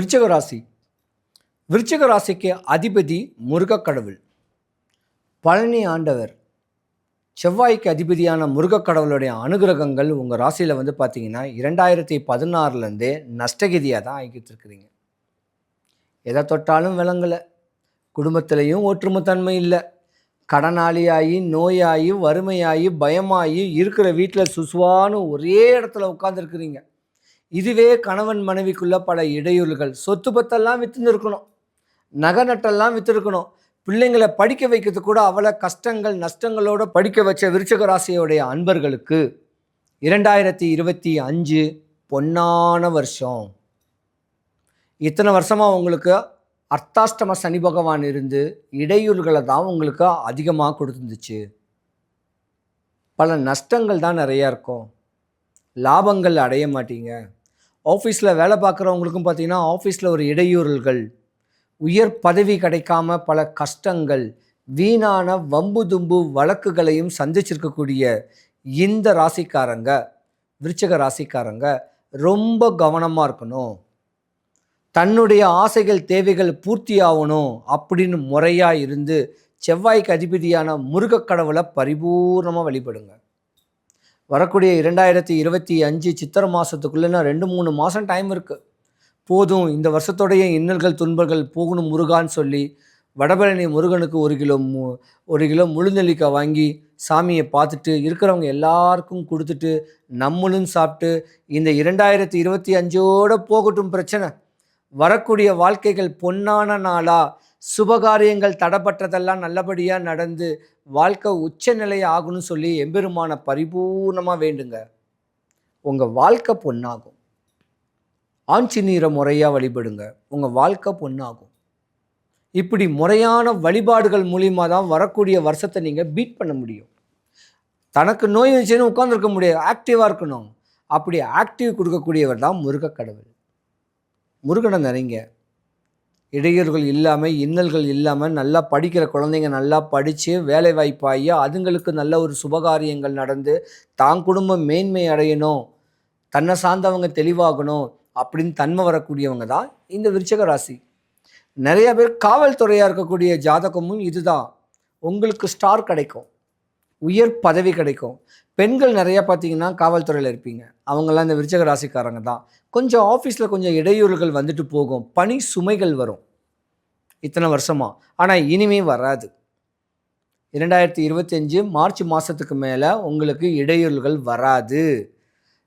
விருச்சிக ராசி விருச்சிக ராசிக்கு அதிபதி முருகக்கடவுள். பழனி ஆண்டவர். செவ்வாய்க்கு அதிபதியான முருகக் கடவுளுடைய அனுகிரகங்கள் உங்கள் ராசியில் வந்து பார்த்தீங்கன்னா இரண்டாயிரத்தி பதினாறுலேருந்தே நஷ்டகிதியாக தான் ஆகிக்கிட்டு இருக்கிறீங்க எதை தொட்டாலும் விளங்கலை. குடும்பத்திலையும் ஒற்றுமைத்தன்மை இல்லை. கடனாளியாகி நோயாகி வறுமையாகி பயமாகி இருக்கிற வீட்டில் சுசுவான்னு ஒரே இடத்துல உட்காந்துருக்குறீங்க இதுவே கணவன் மனைவிக்குள்ள பல இடையூறுகள். சொத்து பத்தெல்லாம் வித்துன்னு நகை நட்டெல்லாம் விற்றுருக்கணும் பிள்ளைங்களை படிக்க வைக்கிறது கூட அவ்வளோ கஷ்டங்கள் நஷ்டங்களோடு படிக்க வச்ச விருச்சக ராசியோடைய அன்பர்களுக்கு இரண்டாயிரத்தி இருபத்தி அஞ்சு பொன்னான வருஷம். இத்தனை வருஷமாக உங்களுக்கு அர்த்தாஷ்டம சனி பகவான் இருந்து இடையூறுகளை தான் உங்களுக்கு அதிகமாக கொடுத்துருந்துச்சு. பல நஷ்டங்கள் தான் நிறையா இருக்கும். லாபங்கள் அடைய மாட்டீங்க. ஆஃபீஸில் வேலை பார்க்குறவங்களுக்கும் பார்த்திங்கன்னா ஆஃபீஸில் ஒரு இடையூறுகள் உயர் பதவி கிடைக்காம பல கஷ்டங்கள் வீணான வம்பு தும்பு வழக்குகளையும் சந்திச்சிருக்கக்கூடிய இந்த ராசிக்காரங்க விருச்சக ராசிக்காரங்க ரொம்ப கவனமாக இருக்கணும். தன்னுடைய ஆசைகள் தேவைகள் பூர்த்தி ஆகணும் அப்படின்னு முறையாக இருந்து செவ்வாய்க்கு அதிபதியான முருகக் கடவுளை பரிபூர்ணமாக வழிபடுங்க. வரக்கூடிய இரண்டாயிரத்தி இருபத்தி அஞ்சு சித்திரை மாதத்துக்குள்ளேனா ரெண்டு மூணு மாதம் டைம் இருக்குது போதும் இந்த வருஷத்தோடைய இன்னல்கள் துன்பங்கள் போகணும் முருகான்னு சொல்லி வடபழனி முருகனுக்கு ஒரு கிலோ மு ஒரு கிலோ முழுநெல்லிக்காய் வாங்கி சாமியை பார்த்துட்டு இருக்கிறவங்க எல்லாருக்கும் கொடுத்துட்டு நம்மளும் சாப்பிட்டு இந்த இரண்டாயிரத்தி இருபத்தி அஞ்சோட போகட்டும் பிரச்சனை. வரக்கூடிய வாழ்க்கைகள் பொன்னான நாளாக சுபகாரியங்கள் தடப்பட்டதெல்லாம் நல்லபடியாக நடந்து வாழ்க்கை உச்சநிலை ஆகும்னு சொல்லி எம்பெருமான பரிபூர்ணமாக வேண்டுங்க. உங்கள் வாழ்க்கை பொன்னாகும். ஆஞ்சநீரை முறையாக வழிபடுங்க. உங்கள் வாழ்க்கை பொன்னாகும். இப்படி முறையான வழிபாடுகள் மூலியமாக தான் வரக்கூடிய வருஷத்தை நீங்கள் பீட் பண்ண முடியும். தனக்கு நோய் வச்சுன்னு உட்காந்துருக்க முடியாது. ஆக்டிவாக இருக்கணும். அப்படி ஆக்டிவ் கொடுக்கக்கூடியவர் தான் முருகக் கடவுள் முருகனை நிறைங்க. இடையூறுகள் இல்லாமல் இன்னல்கள் இல்லாமல் நல்லா படிக்கிற குழந்தைங்க நல்லா படித்து வேலை வாய்ப்பாகி அதுங்களுக்கு நல்ல ஒரு சுபகாரியங்கள் நடந்து தான் குடும்பம் மேன்மை அடையணும் தன்னை சார்ந்தவங்க தெளிவாகணும் அப்படின்னு தன்மை வரக்கூடியவங்க தான் இந்த விருச்சக ராசி. நிறைய பேர் காவல்துறையாக இருக்கக்கூடிய ஜாதகமும் இதுதான். உங்களுக்கு ஸ்டார் கிடைக்கும். உயர் பதவி கிடைக்கும். பெண்கள் நிறையா பார்த்தீங்கன்னா காவல்துறையில் இருப்பீங்க. அவங்கெல்லாம் இந்த விருச்சக ராசிக்காரங்க தான். கொஞ்சம் ஆஃபீஸில் கொஞ்சம் இடையூறுகள் வந்துட்டு போகும். பணி சுமைகள் வரும். இத்தனை வருஷமா? ஆனால் இனிமே வராது. இரண்டாயிரத்தி இருபத்தஞ்சு மார்ச் மாதத்துக்கு மேலே உங்களுக்கு இடையூறுகள் வராது.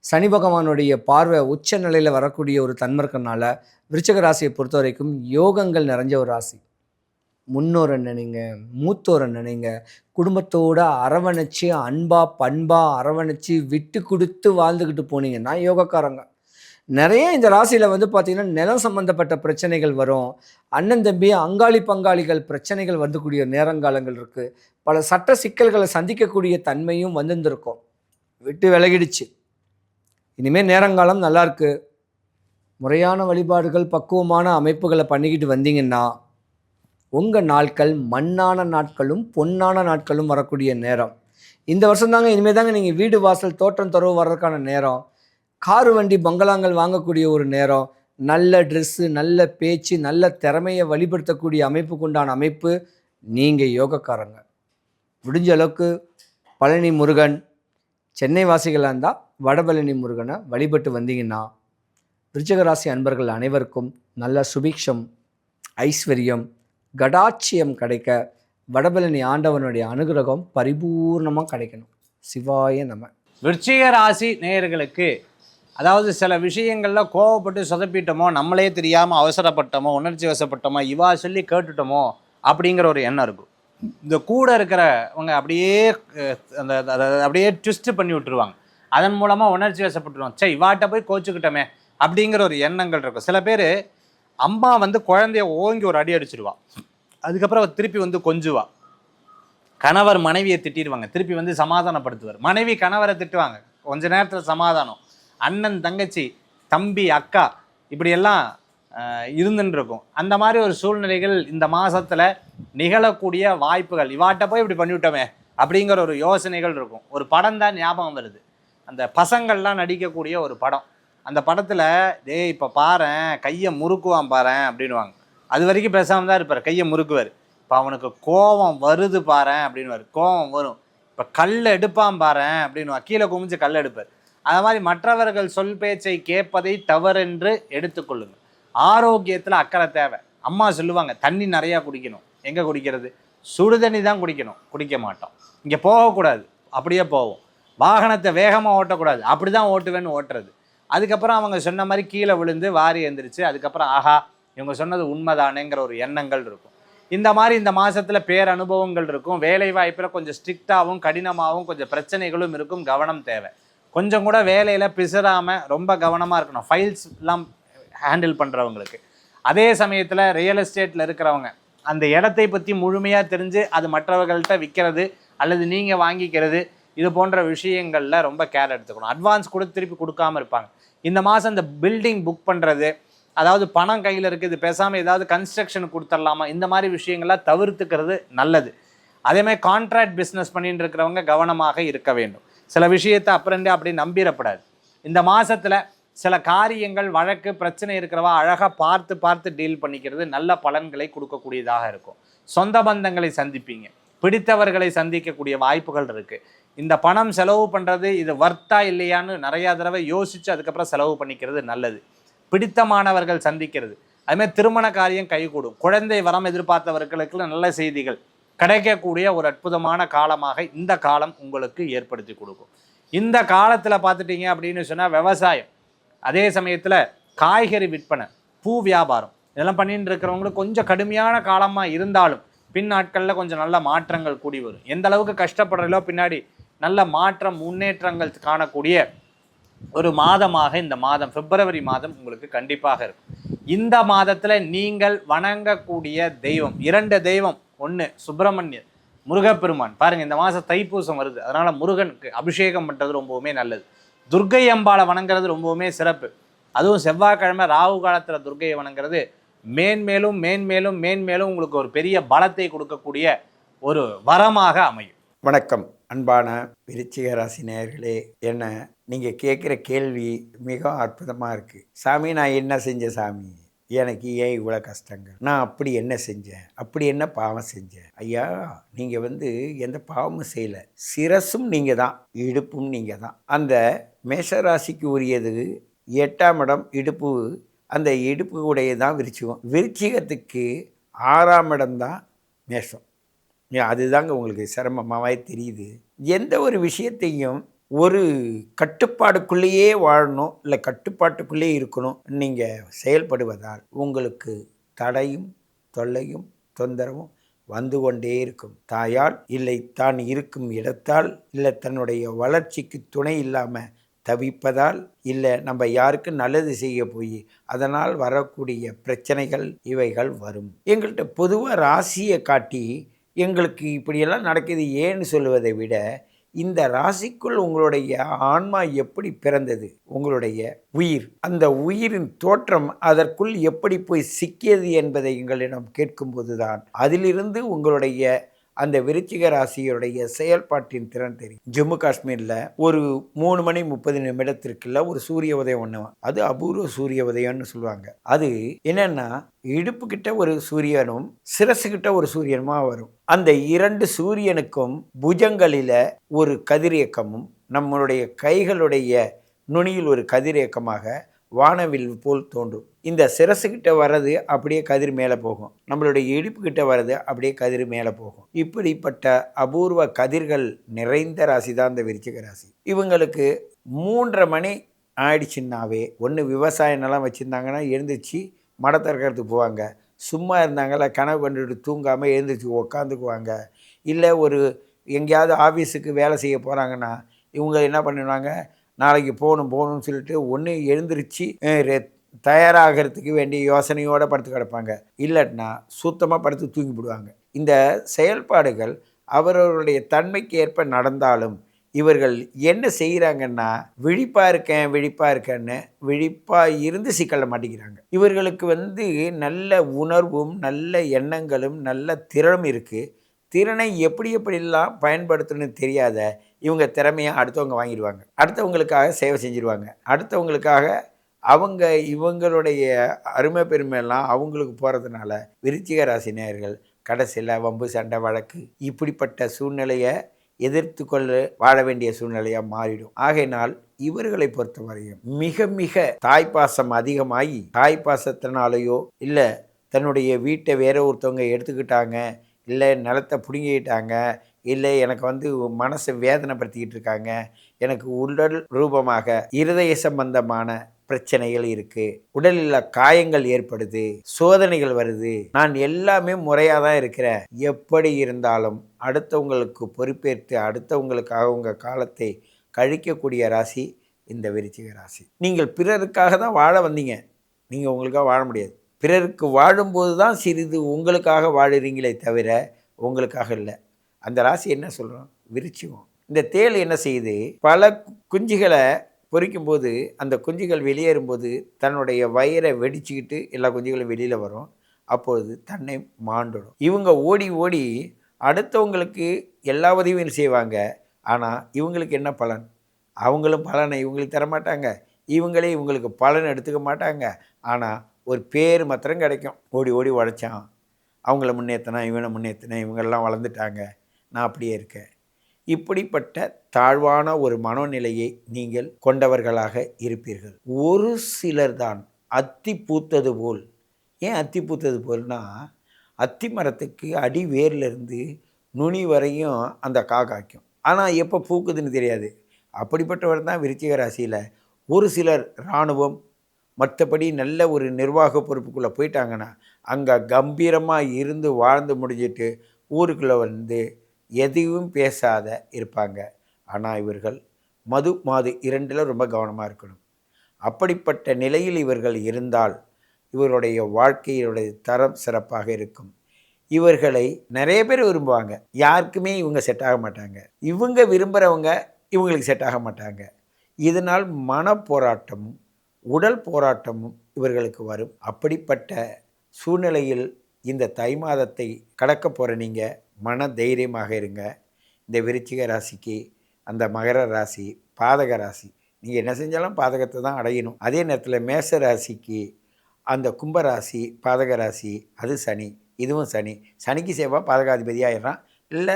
சனி பகவானுடைய பார்வை உச்ச நிலையில் வரக்கூடிய ஒரு தன்மர்க்கனால விருச்சக ராசியை பொறுத்த வரைக்கும் யோகங்கள் நிறைஞ்ச ஒரு ராசி. முன்னோரை நினைங்க மூத்தோரை நினைங்க குடும்பத்தோட அரவணைச்சு அன்பா பண்பா அரவணைச்சு விட்டு கொடுத்து வாழ்ந்துக்கிட்டு போனீங்கன்னா யோகக்காரங்க நிறைய இந்த ராசியில் வந்து பார்த்திங்கன்னா நிலம் சம்மந்தப்பட்ட பிரச்சனைகள் வரும். அண்ணன் தம்பி அங்காளி பங்காளிகள் பிரச்சனைகள் வந்துக்கூடிய நேரங்காலங்கள் இருக்குது பல சட்ட சிக்கல்களை சந்திக்கக்கூடிய தன்மையும் வந்துருந்துருக்கும். விட்டு விலகிடுச்சு. இனிமேல் நேரங்காலம் நல்லாயிருக்கு முறையான வழிபாடுகள் பக்குவமான அமைப்புகளை பண்ணிக்கிட்டு வந்தீங்கன்னா உங்கள் நாட்கள் மண்ணான நாட்களும் பொன்னான நாட்களும் வரக்கூடிய நேரம். இந்த வருஷம் தாங்க இனிமேல் தாங்க நீங்கள் வீடு வாசல் தோற்றம் துறவு வர்றதுக்கான நேரம். காரு வண்டி பங்களாங்கள் வாங்கக்கூடிய ஒரு நேரம். நல்ல ட்ரெஸ்ஸு நல்ல பேச்சு நல்ல திறமையை வழிபடுத்தக்கூடிய அமைப்புக்கு உண்டான அமைப்பு. நீங்கள் யோகக்காரங்க. முடிஞ்ச அளவுக்கு பழனி முருகன் சென்னை வாசிகளாக இருந்தால் வடபழனி முருகனை வழிபட்டு வந்தீங்கன்னா விருச்சகராசி அன்பர்கள் அனைவருக்கும் நல்ல சுபிக்ஷம் ஐஸ்வர்யம் கடாட்சியம் கிடைக்க வடபழனி ஆண்டவனுடைய அனுகிரகம் பரிபூர்ணமாக கிடைக்கணும். சிவாய நம. விருச்சிக ராசி நேயர்களுக்கு அதாவது சில விஷயங்களில் கோவப்பட்டு சொதப்பிட்டோமோ நம்மளே தெரியாமல் அவசரப்பட்டோமோ உணர்ச்சி வசப்பட்டோமோ இவா சொல்லி கேட்டுட்டோமோ அப்படிங்கிற ஒரு எண்ணம் இருக்கும். இந்த கூட இருக்கிறவங்க அப்படியே அந்த அப்படியே ட்விஸ்ட் பண்ணி விட்டுருவாங்க. அதன் மூலமாக உணர்ச்சி வசப்பட்டுருவோம் சே இவாட்ட போய் கோச்சுக்கிட்டோமே அப்படிங்கிற ஒரு எண்ணங்கள் இருக்கும். சில பேர் அம்மா வந்து குழந்தைய ஓங்கி ஒரு அடி அடிச்சிடுவா அதுக்கப்புறம் திருப்பி வந்து கொஞ்சுவா. கணவர் மனைவியை திட்டிடுவாங்க திருப்பி வந்து சமாதானப்படுத்துவார். மனைவி கணவரை திட்டுவாங்க. கொஞ்ச நேரத்தில் சமாதானம். அண்ணன் தங்கச்சி தம்பி அக்கா இப்படியெல்லாம் இருந்துருக்கும் அந்த மாதிரி ஒரு சூழ்நிலைகள் இந்த மாதத்தில் நிகழக்கூடிய வாய்ப்புகள். இவாட்ட போய் இப்படி பண்ணிவிட்டோமே அப்படிங்கிற ஒரு யோசனைகள் இருக்கும். ஒரு படம் தான் ஞாபகம் வருது. அந்த பசங்கள்லாம் நடிக்கக்கூடிய ஒரு படம். அந்த படத்தில் டேய் இப்போ பாரு கையை முறுக்குவான் பாரேன் அப்படின்வாங்க அது வரைக்கும் பேசாமல் தான் இருப்பார். கையை முறுக்குவார். இப்போ அவனுக்கு கோவம் வருது பாரேன் அப்படின்வார் கோவம் வரும். இப்போ கல் எடுப்பான் பாரு அப்படின்வா கீழே குமிஞ்சு கல் எடுப்பார். அது மாதிரி மற்றவர்கள் சொல் பேச்சை கேட்பதை தவறென்று எடுத்துக்கொள்ளுங்க. ஆரோக்கியத்தில் அக்கறை தேவை. அம்மா சொல்லுவாங்க தண்ணி நிறையா குடிக்கணும். எங்கே குடிக்கிறது? சுடு தண்ணி தான் குடிக்கணும். குடிக்க மாட்டோம். இங்கே போகக்கூடாது. அப்படியே போவோம். வாகனத்தை வேகமாக ஓட்டக்கூடாது. அப்படி தான் ஓட்டுவேன்னு ஓட்டுறது. அதுக்கப்புறம் அவங்க சொன்ன மாதிரி கீழே விழுந்து வாரி எழுந்திரிச்சு அதுக்கப்புறம் ஆஹா இவங்க சொன்னது உண்மைதானேங்கிற ஒரு எண்ணங்கள் இருக்கும். இந்த மாதிரி இந்த மாதத்தில் பேர் அனுபவங்கள் இருக்கும். வேலை வாய்ப்பில் கொஞ்சம் ஸ்ட்ரிக்டாகவும் கடினமாகவும் கொஞ்சம் பிரச்சனைகளும் இருக்கும். கவனம் தேவை. கொஞ்சம் கூட வேலையில் பிசராமல் ரொம்ப கவனமாக இருக்கணும். ஃபைல்ஸ் எல்லாம் ஹேண்டில் பண்ணுறவங்களுக்கு அதே சமயத்தில் ரியல் எஸ்டேட்டில் இருக்கிறவங்க அந்த இடத்தை பற்றி முழுமையாக தெரிஞ்சு அது மற்றவர்கள்ட்ட விற்கிறது அல்லது நீங்கள் வாங்கிக்கிறது இது போன்ற விஷயங்களில் ரொம்ப கேர் எடுத்துக்கணும். அட்வான்ஸ் கூட திருப்பி கொடுக்காம இருப்பாங்க. இந்த மாதம் இந்த பில்டிங் புக் பண்ணுறது அதாவது பணம் கையில் இருக்குது பேசாமல் ஏதாவது கன்ஸ்ட்ரக்ஷன் கொடுத்துடலாமா இந்த மாதிரி விஷயங்கள்லாம் தவிர்த்துக்கிறது நல்லது. அதேமாதிரி கான்ட்ராக்ட் பிஸ்னஸ் பண்ணிட்டு இருக்கிறவங்க கவனமாக இருக்க வேண்டும். சில விஷயத்தை அப்புறண்டே அப்படி நம்பிடப்படாது. இந்த மாதத்தில் சில காரியங்கள் வழக்கு பிரச்சனை இருக்கிறவா அழகாக பார்த்து பார்த்து டீல் பண்ணிக்கிறது நல்ல பலன்களை கொடுக்கக்கூடியதாக இருக்கும். சொந்த பந்தங்களை சந்திப்பீங்க. பிடித்தவர்களை சந்திக்கக்கூடிய வாய்ப்புகள் இருக்குது இந்த பணம் செலவு பண்ணுறது இது வர்த்தா இல்லையான்னு நிறையா தடவை யோசித்து அதுக்கப்புறம் செலவு பண்ணிக்கிறது நல்லது. பிடித்தமானவர்கள் சந்திக்கிறது. அதுமாதிரி திருமண காரியம் கைகூடும். குழந்தை வரம் எதிர்பார்த்தவர்களுக்கு நல்ல செய்திகள். கிடைக்கக்கூடிய ஒரு அற்புதமான காலமாக இந்த காலம் உங்களுக்கு ஏற்படுத்தி கொடுக்கும். இந்த காலத்தில் பார்த்துட்டீங்க அப்படின்னு சொன்னால் விவசாயம். அதே சமயத்தில் காய்கறி விற்பனை பூ வியாபாரம். இதெல்லாம் பண்ணிட்டு இருக்கிறவங்களுக்கு கொஞ்சம் கடுமையான காலமாக இருந்தாலும் பின் நாட்களில் கொஞ்சம் நல்ல மாற்றங்கள் கூடி வரும். எந்த அளவுக்கு கஷ்டப்படுறீங்களோ பின்னாடி நல்ல மாற்றம் முன்னேற்றங்கள் காணக்கூடிய ஒரு மாதமாக இந்த மாதம் பிப்ரவரி மாதம் உங்களுக்கு கண்டிப்பாக இருக்கும். இந்த மாதத்தில் நீங்கள் வணங்கக்கூடிய தெய்வம் இரண்டு தெய்வம் ஒன்று சுப்பிரமணியர் முருகப்பெருமான். பாருங்கள் இந்த மாதம் தைப்பூசம் வருது. அதனால் முருகனுக்கு அபிஷேகம் பண்றது ரொம்பவுமே நல்லது. துர்க்கை அம்பாளை வணங்குறது ரொம்பவுமே சிறப்பு. அதுவும் செவ்வாய்க்கிழமை ராகு காலத்தில் துர்க்கையை வணங்குறது மேன்மேலும் மேன்மேலும் மேன்மேலும் உங்களுக்கு ஒரு பெரிய பலத்தை கொடுக்கக்கூடிய ஒரு வரமாக அமையும். வணக்கம். அன்பான விருச்சிக ராசி நேயர்களே என்ன நீங்கள் கேட்குற கேள்வி மிக அற்புதமாக இருக்குது சாமி நான் என்ன செஞ்ச சாமி? எனக்கு ஏன் இவ்வளோ கஷ்டங்கள்? நான் அப்படி என்ன செஞ்சேன்? அப்படி என்ன பாவம் செஞ்சேன்? ஐயா நீங்கள் வந்து எந்த பாவமும் செய்யலை. சிரசும் நீங்கள் தான் இடுப்பும் நீங்கள் தான். அந்த மேஷராசிக்கு உரியது எட்டாம் இடம் இடுப்பு அந்த இடுப்பு உடைய தான் விருச்சிகம். விருச்சிகத்துக்கு ஆறாம் இடம் தான் மேஷம். அதுதாங்க உங்களுக்கு சிரமமாகவே தெரியுது. எந்த ஒரு விஷயத்தையும் ஒரு கட்டுப்பாடுக்குள்ளேயே வாழணும் இல்லை கட்டுப்பாட்டுக்குள்ளேயே இருக்கணும் நீங்கள் செயல்படுவதால் உங்களுக்கு தடையும் தொல்லையும் தொந்தரவும் வந்து கொண்டே இருக்கும். தாயால் இல்லை தான் இருக்கும் இடத்தால் இல்லை தன்னுடைய வளர்ச்சிக்கு துணை இல்லாமல் தவிப்பதால் இல்லை நம்ம யாருக்கு நல்லது செய்ய போய் அதனால் வரக்கூடிய பிரச்சனைகள் இவைகள் வரும். எங்கள்கிட்ட பொதுவாக ராசியை காட்டி எங்களுக்கு இப்படியெல்லாம் நடக்குது ஏன்னு சொல்லுவதை விட இந்த ராசிக்குள் உங்களுடைய ஆன்மா எப்படி பிறந்தது? உங்களுடைய உயிர். அந்த உயிரின் தோற்றம் அதற்குள் எப்படி போய் சிக்கியது என்பதை எங்களிடம் கேட்கும்போதுதான். அதிலிருந்து உங்களுடைய அந்த விருச்சிக ராசியருடைய செயல்பாட்டின் திறன் தெரியும். ஜம்மு காஷ்மீரில் ஒரு மூணு மணி முப்பது நிமிடத்திற்குள்ள ஒரு சூரிய உதயம் ஒன்று அது அபூர்வ சூரிய உதயம்னு சொல்லுவாங்க. அது என்னன்னா இடுப்பு கிட்ட ஒரு சூரியனும் சிரசு கிட்ட ஒரு சூரியனுமா வரும். அந்த இரண்டு சூரியனுக்கும் புஜங்களில ஒரு கதிரியக்கமும் நம்மளுடைய கைகளுடைய நுனியில் ஒரு கதிரியக்கமாக வானவில் போல் தோன்றும். இந்த சிரசுக்கிட்ட வர்றது அப்படியே கதிர் மேலே போகும். நம்மளுடைய இடுப்பு கிட்ட வர்றது அப்படியே கதிர் மேலே போகும். இப்படிப்பட்ட அபூர்வ கதிர்கள் நிறைந்த ராசி தான் இந்த விருச்சிக ராசி. இவங்களுக்கு மூன்றரை மணி ஆயிடுச்சுன்னாவே ஒன்று விவசாய நிலம் வச்சுருந்தாங்கன்னா எழுந்திரிச்சு மடத்திறக்கிறதுக்கு போவாங்க. சும்மா இருந்தாங்களா கனவு கண்டுட்டு தூங்காமல் எழுந்திரிச்சு உக்காந்துக்குவாங்க. இல்லை ஒரு எங்கேயாவது ஆஃபீஸுக்கு வேலை செய்ய போகிறாங்கன்னா இவங்க என்ன பண்ணுவாங்க? நாளைக்கு போகணும் போகணும்னு சொல்லிட்டு ஒன்று எழுந்திரிச்சு தயாராகிறதுக்கு வேண்டிய யோசனையோடு படுத்து கிடப்பாங்க. இல்லைன்னா சுத்தமாக படுத்து தூங்கி போடுவாங்க. இந்த செயல்பாடுகள் அவரவருடைய தன்மைக்கு ஏற்ப நடந்தாலும் இவர்கள் என்ன செய்கிறாங்கன்னா விழிப்பாக இருக்கேன் விழிப்பாக இருக்கேன்னு விழிப்பாக இருந்து சிக்கல மாட்டேங்கிறாங்க இவர்களுக்கு வந்து நல்ல உணர்வும் நல்ல எண்ணங்களும் நல்ல திறனும் இருக்குது திறனை எப்படி எப்படிலாம் பயன்படுத்தணும்னு தெரியாத இவங்க திறமையாக அடுத்தவங்க வாங்கிடுவாங்க. அடுத்தவங்களுக்காக சேவை செஞ்சிருவாங்க. அடுத்தவங்களுக்காக அவங்க இவங்களுடைய அருமை பெருமையெல்லாம் அவங்களுக்கு போகிறதுனால விருச்சிக ராசி நேயர்கள் கடைசியில் வம்பு சண்டை வழக்கு இப்படிப்பட்ட சூழ்நிலையை எதிர்த்து கொள்ள வாழ வேண்டிய சூழ்நிலையாக மாறிடும். ஆகையினால் இவர்களை பொறுத்தவரையும் மிக மிக தாய்ப்பாசம் அதிகமாகி தாய்ப்பாசத்தினாலேயோ இல்லை தன்னுடைய வீட்டை வேற ஒருத்தவங்க எடுத்துக்கிட்டாங்க இல்லை நிலத்தை பிடுங்கிக்கிட்டாங்க இல்லை எனக்கு வந்து மனசை வேதனைப்படுத்திக்கிட்டு இருக்காங்க. எனக்கு உடல் ரூபமாக இருதய சம்பந்தமான பிரச்சனைகள் இருக்கு. உடலில் காயங்கள் ஏற்படுது சோதனைகள் வருது. நான் எல்லாமே முறையாக தான் இருக்கிறேன். எப்படி இருந்தாலும் அடுத்தவங்களுக்கு பொறுப்பேற்று அடுத்தவங்களுக்காக உங்கள் காலத்தை கழிக்கக்கூடிய ராசி இந்த விருச்சிக ராசி. நீங்கள் பிறருக்காக தான் வாழ வந்தீங்க. நீங்கள் உங்களுக்காக வாழ முடியாது. பிறருக்கு வாழும்போது தான் சிறிது உங்களுக்காக வாழுறீங்களே தவிர உங்களுக்காக இல்லை. அந்த ராசி என்ன சொல்கிறோம் விருச்சிகம். இந்த தேள் என்ன செய்யுது? பல குஞ்சுகளை பொரிக்கும்போது அந்த குஞ்சுகள் வெளியேறும்போது தன்னுடைய வயிறை வெடிச்சுக்கிட்டு எல்லா குஞ்சுகளும் வெளியில் வரும். அப்பொழுது தன்னை மாண்டுடும். இவங்க ஓடி ஓடி அடுத்தவங்களுக்கு எல்லா உதவியும் செய்வாங்க. ஆனால் இவங்களுக்கு என்ன பலன்? அவங்களும் பலனை இவங்களுக்கு தர மாட்டாங்க இவங்களே இவங்களுக்கு பலன் எடுத்துக்க மாட்டாங்க. ஆனால் ஒரு பேர் மாத்திரம் கிடைக்கும். ஓடி ஓடி உழைச்சான். அவங்கள முன்னேற்றினா இவனை முன்னேற்றினா இவங்கெல்லாம் வளர்ந்துட்டாங்க. நான் அப்படியே இருக்கேன். இப்படிப்பட்ட தாழ்வான ஒரு மனோநிலையை நீங்கள் கொண்டவர்களாக இருப்பீர்கள். ஒரு சிலர் தான் அத்தி பூத்தது போல். ஏன் அத்தி பூத்தது போல்னா அத்தி மரத்துக்கு அடி வேர்லேருந்து நுனி வரையும் அந்த கா காய்க்கும். ஆனால் எப்போ பூக்குதுன்னு தெரியாது. அப்படிப்பட்டவர் தான் விருச்சிக ராசியில். ஒரு சிலர் இராணுவம் மற்றபடி நல்ல ஒரு நிர்வாக பொறுப்புக்குள்ளே போயிட்டாங்கன்னா அங்கே கம்பீரமாக இருந்து வாழ்ந்து முடிஞ்சிட்டு ஊருக்குள்ளே வந்து எதையும் பேசாத இருப்பாங்க. ஆனால் இவர்கள் மது மாது இரண்டில் ரொம்ப கவனமாக இருக்கணும். அப்படிப்பட்ட நிலையில் இவர்கள் இருந்தால் இவருடைய வாழ்க்கையினுடைய தரம் சிறப்பாக இருக்கும். இவர்களை நிறைய பேர் விரும்புவாங்க. யாருக்குமே இவங்க செட் ஆக மாட்டாங்க. இவங்க விரும்புகிறவங்க இவங்களுக்கு செட் ஆக மாட்டாங்க. இதனால் மன போராட்டமும் உடல் போராட்டமும் இவர்களுக்கு வரும். அப்படிப்பட்ட சூழ்நிலையில் இந்த தை மாதத்தை கடக்க போகிற நீங்கள் மன தைரியமாக இருங்க. இந்த விருச்சிக ராசிக்கு அந்த மகர ராசி பாதக ராசி நீங்கள் என்ன செஞ்சாலும் பாதகத்தை தான் அடையணும். அதே நேரத்தில் மேச ராசிக்கு அந்த கும்பராசி பாதக ராசி அது சனி இதுவும் சனி. சனிக்கு செவ்வாய் பாதகாதிபதி ஆயிடுறான். இல்லை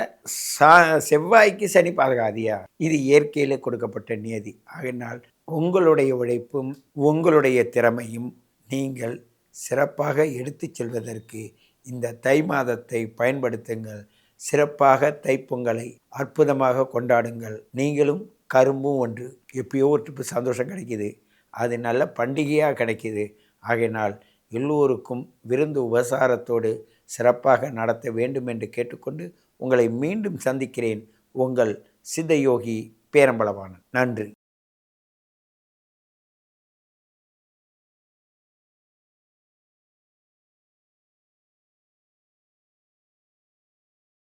சா செவ்வாய்க்கு சனி பாதகாதியா? இது இயற்கையில் கொடுக்கப்பட்ட நியதி. ஆகினால் உங்களுடைய உழைப்பும் உங்களுடைய திறமையும் நீங்கள் சிறப்பாக எடுத்துச் செல்வதற்கு இந்த தை மாதத்தை பயன்படுத்துங்கள். சிறப்பாக தைப்பொங்கலை அற்புதமாக கொண்டாடுங்கள். நீங்களும் கரும்பும் ஒன்று. எப்பயோ ஒரு சந்தோஷம் கிடைக்கிது. அது நல்ல பண்டிகையாக கிடைக்கிது. ஆகையினால் எல்லோருக்கும் விருந்து உபசாரத்தோடு சிறப்பாக நடத்த வேண்டும் என்று கேட்டுக்கொண்டு உங்களை மீண்டும் சந்திக்கிறேன். உங்கள் சித்தயோகி பேரம்பளவானன் நன்றி.